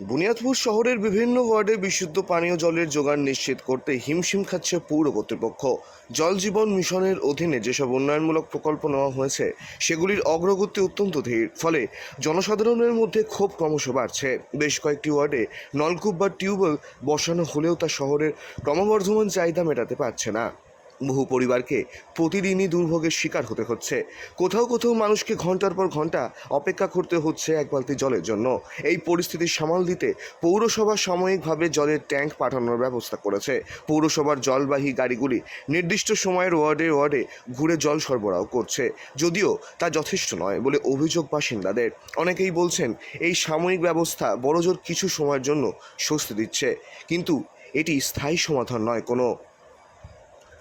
বুনিয়াদপুর শহরের বিভিন্ন ওয়ার্ডে বিশুদ্ধ পানীয় জলের যোগান নিশ্চিত করতে হিমশিম খাচ্ছে পৌর কর্তৃপক্ষ। জল জীবন মিশনের অধীনে যেসব উন্নয়নমূলক প্রকল্প নেওয়া হয়েছে, সেগুলির অগ্রগতি অত্যন্ত ধীর, ফলে জনসাধারণের মধ্যে ক্ষোভ ক্রমশ বাড়ছে। বেশ কয়েকটি ওয়ার্ডে নলকূপ বা টিউবওয়েল বসানো হলেও তা শহরের ক্রমবর্ধমান চাহিদা মেটাতে পারছে না। বহু পরিবারকে প্রতিদিনই দুর্ভোগের শিকার হতে হচ্ছে। কোথাও কোথাও মানুষকে ঘণ্টার পর ঘণ্টা অপেক্ষা করতে হচ্ছে এক বালতি জলের জন্য। এই পরিস্থিতি সামাল দিতে পৌরসভা সাময়িকভাবে জলের ট্যাঙ্ক পাঠানোর ব্যবস্থা করেছে। পৌরসভার জলবাহী গাড়িগুলি নির্দিষ্ট সময়ের ওয়ার্ডে ওয়ার্ডে ঘুরে জল সরবরাহ করছে। যদিও তা যথেষ্ট নয় বলে অভিযোগ বাসিন্দাদের। অনেকেই বলছেন, এই সাময়িক ব্যবস্থা বড়জোর কিছু সময়ের জন্য স্বস্তি দিচ্ছে। কিন্তু এটি স্থায়ী সমাধান নয় কোনো।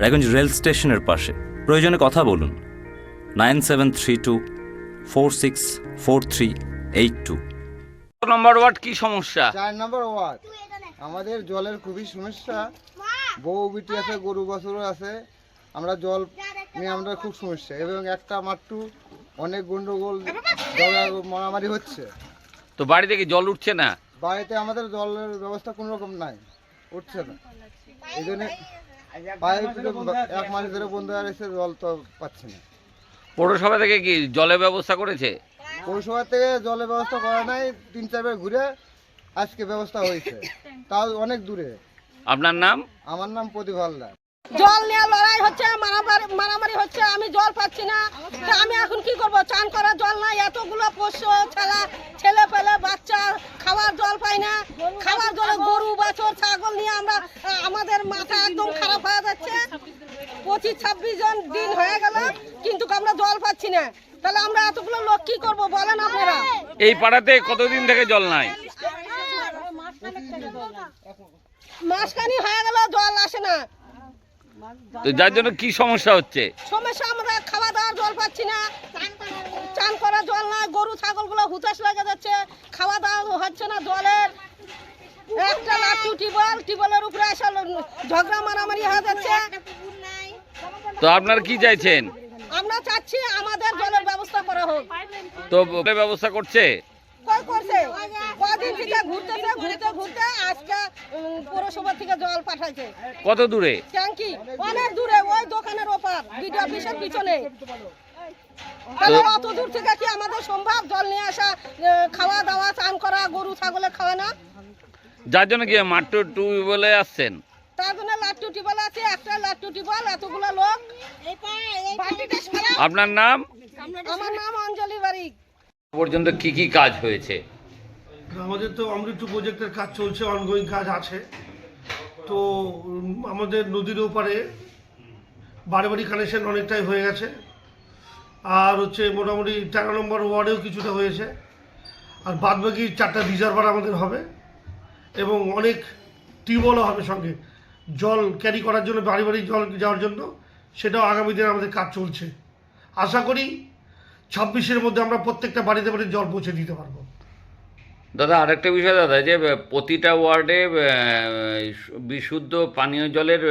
রায়গঞ্জ রেল স্টেশনের পাশে। প্রয়োজনে কথা বলুন। Nine seven three two four six four three eight two. নম্বর ওয়ার্ড কি সমস্যা? চার নম্বর ওয়ার্ড। আমাদের জলের খুবই সমস্যা। বউ বিটি আছে গরু বাছুরও আছে। আমরা জল নিয়ে আমরা খুব সমস্যা। এবং একটা মাট্টু অনেক গন্ডগোল মারামারি হচ্ছে। তো বাড়ি থেকে জল উঠছে না? বাড়িতে আমাদের জলের ব্যবস্থা কোনো রকম নাই। উঠছে না। এই জন্য এক মাস ধরে বন্ধ হয়ে জল তো পাচ্ছে না। পৌরসভা থেকে কি জলের ব্যবস্থা করেছে? পৌরসভা থেকে জলের ব্যবস্থা করা নাই তিন চারবার ঘুরে আজকে ব্যবস্থা হয়েছে। তাও অনেক দূরে। আপনার নাম? আমার নাম প্রদীপ হালদার। জল নিয়ে লড়াই হচ্ছে মারামারি মারামারি হচ্ছে আমি জল পাচ্ছি না। তা আমি এখন কি করব? চান করার জল নাই এতগুলো পোষ্য ছেলে ছেলে পেলে বাচ্চা খাওয়ার জল পাই না খাওয়ার জলে গরু বাছর ছাগল নিয়ে আমরা আহ, আমাদের মাথা একদম খারাপ হয়ে যাচ্ছে পঁচিশ ছাব্বিশ জন দিন হয়ে গেল কিন্তু আমরা জল পাচ্ছি না। তাহলে আমরা এতগুলো লোক কি করব বলেন আপনারা? এই পাড়াতে কতদিন থেকে জল নাই? মাসখানি হয়ে গেল জল আসে না। তো যার জন্য কি সমস্যা হচ্ছে? সমস্যা আমরা খাওয়া দাওয়ার জল পাচ্ছি না। চান করার জল না গরু ছাগলগুলো হুতাশ লেগে যাচ্ছে। খাওয়া দাওয়া হচ্ছে না জলের। একটা লাট্টু টিবল টিবলের উপরে এসে ঝগড়া মারামারি হয়ে যাচ্ছে। তো আপনারা কি চাইছেন? আমরা চাচ্ছি আমাদের জলের ব্যবস্থা করা হোক। তো ব্যবস্থা করছে? করছে? কদিন থেকে ঘুরতেছে ঘুরতে ঘুরতে আজকে পৌরসভা থেকে জল পাঠাইছে। কত দূরে? ট্যাঙ্কি? অনেক দূরে ওই দোকানের ওপার বিডি অফিসের পিছনে। অত দূর থেকে কি আমাদের সম্ভব জল নিয়ে আসা খাওয়া দাওয়া চান করা গরু ছাগলে খাওয়া না? যার জন্য কি মাত্র টু বলে আসছেন? তার জন্য লাট্টু টিবল আছে একটা লাট্টু টিবল এতগুলো লোক। আপনার নাম? আমার নাম? অঞ্জলি বারিক। পর্যন্ত কি কি কাজ হয়েছে? আমাদের তো অমৃত প্রজেক্টের কাজ চলছে অনগোয়িং কাজ আছে। তো আমাদের নদীর ওপারে বাড়ি বাড়ি কানেকশন অনেকটাই হয়ে গেছে। আর হচ্ছে মোটামুটি তেরো নম্বর ওয়ার্ডেও কিছুটা হয়েছে। আর বাদ বাকি চারটা রিজার্ভার আমাদের হবে। এবং অনেক টিউবওয়েলও হবে সঙ্গে। জল ক্যারি করার জন্য বাড়ি বাড়ি জল যাওয়ার জন্য সেটাও আগামী দিনে আমাদের কাজ চলছে। আশা করি ছাব্বিশের মধ্যে আমরা প্রত্যেকটা বাড়িতে বাড়ি জল পৌঁছে দিতে পারব। দাদা আরেকটা বিষয় দাদা যে প্রতিটা ওয়ার্ডে বিশুদ্ধ পানীয় জলের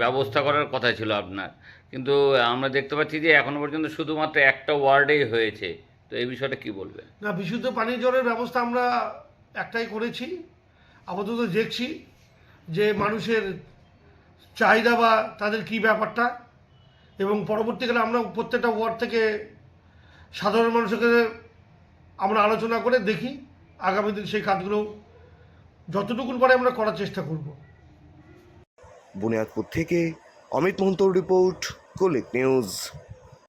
ব্যবস্থা করার কথা ছিল আপনার। কিন্তু আমরা দেখতে পাচ্ছি যে এখনও পর্যন্ত শুধুমাত্র একটা ওয়ার্ডেই হয়েছে। তো এই বিষয়টা কি বলবে না বিশুদ্ধ পানীয় জলের ব্যবস্থা আমরা একটাই করেছি। আপাতত দেখছি। যে মানুষের চাহিদা বা তাদের কি ব্যাপারটা? এবং পরবর্তীকালে আমরা প্রত্যেকটা ওয়ার্ড থেকে সাধারণ মানুষকে আমরা আলোচনা করে দেখি, আগামী দিন সেই কাজগুলো যতটুকুন পারে আমরা করার চেষ্টা করব। বুনিয়াদপুর থেকে অমিত মহন্তর রিপোর্ট, কোলিক নিউজ।